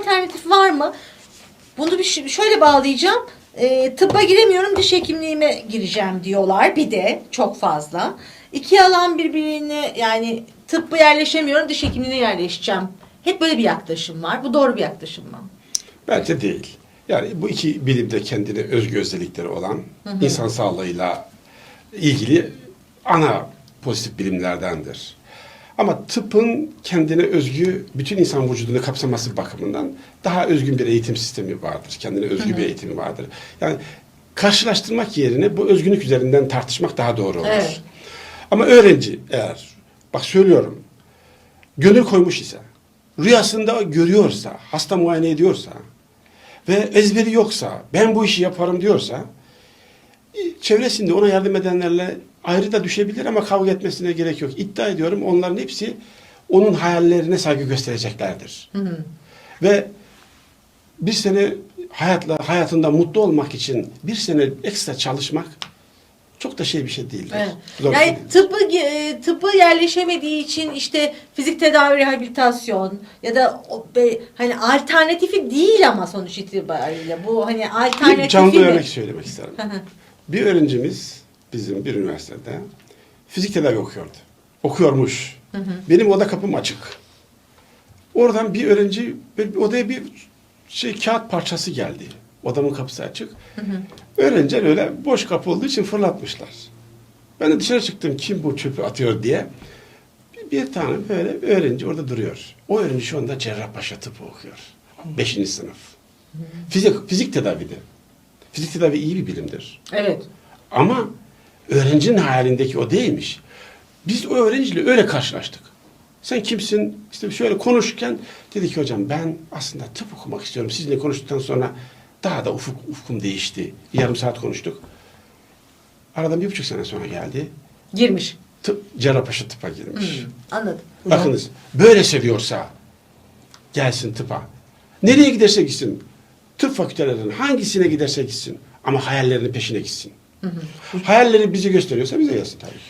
alternatif var mı? Bunu bir şöyle bağlayacağım. E, tıbba giremiyorum diş hekimliğime gireceğim diyorlar bir de çok fazla. İki alan birbirine yani tıbba yerleşemiyorum diş hekimliğine yerleşeceğim. Hep böyle bir yaklaşım var. Bu doğru bir yaklaşım mı? Bence değil. Yani bu iki bilimde kendine özgü özellikleri olan insan sağlığıyla ilgili ana pozitif bilimlerdendir. Ama tıbbın kendine özgü bütün insan vücudunu kapsaması bakımından daha özgün bir eğitim sistemi vardır. Kendine özgü bir eğitimi vardır. Yani karşılaştırmak yerine bu özgünlük üzerinden tartışmak daha doğru olur. Evet. Ama öğrenci eğer, bak söylüyorum, gönül koymuş ise, rüyasında görüyorsa, hasta muayene ediyorsa ve ezberi yoksa, ben bu işi yaparım diyorsa, çevresinde ona yardım edenlerle ayrı da düşebilir ama kavga etmesine gerek yok. İddia ediyorum onların hepsi onun hayallerine saygı göstereceklerdir. Ve bir sene hayatla hayatında mutlu olmak için bir sene ekstra çalışmak çok da şey bir şey değildir. Evet. Zor bir şey Yani değildir. tıbbı, e, tıbbı yerleşemediği için işte fizik tedavi rehabilitasyon ya da hani alternatifi değil ama sonuç itibariyle bu hani Bir alternatifi canlı mi? örnek söylemek isterim. Bir öğrencimiz bizim bir üniversitede fizik tedavi okuyordu. Okuyormuş. Benim oda kapım açık. Oradan bir öğrenci bir odaya bir şey kağıt parçası geldi. Odamın kapısı açık. Öğrenciler öyle boş kapı olduğu için fırlatmışlar. Ben de dışarı çıktım kim bu çöpü atıyor diye. Bir, bir tane böyle öğrenci orada duruyor. O öğrenci şu anda Cerrahpaşa tıbbı okuyor. Beşinci sınıf. Fizik, fizik tedavide. Fizik tedavi iyi bir bilimdir. Evet. Ama öğrencinin hayalindeki o değilmiş. Biz o öğrenciyle öyle karşılaştık. Sen kimsin? İşte şöyle konuşurken dedi ki hocam ben aslında tıp okumak istiyorum. Sizinle konuştuktan sonra daha da ufuk, ufkum değişti. Yarım saat konuştuk. Aradan bir buçuk sene sonra geldi. Girmiş. Tıp, Cerrahpaşa tıpa girmiş. Anladım. Bakınız böyle seviyorsa gelsin tıpa. Nereye giderse gitsin. Tıp fakültelerinin hangisine giderse gitsin. Ama hayallerinin peşine gitsin. Hayalleri bizi gösteriyorsa bize gelsin tabii ki.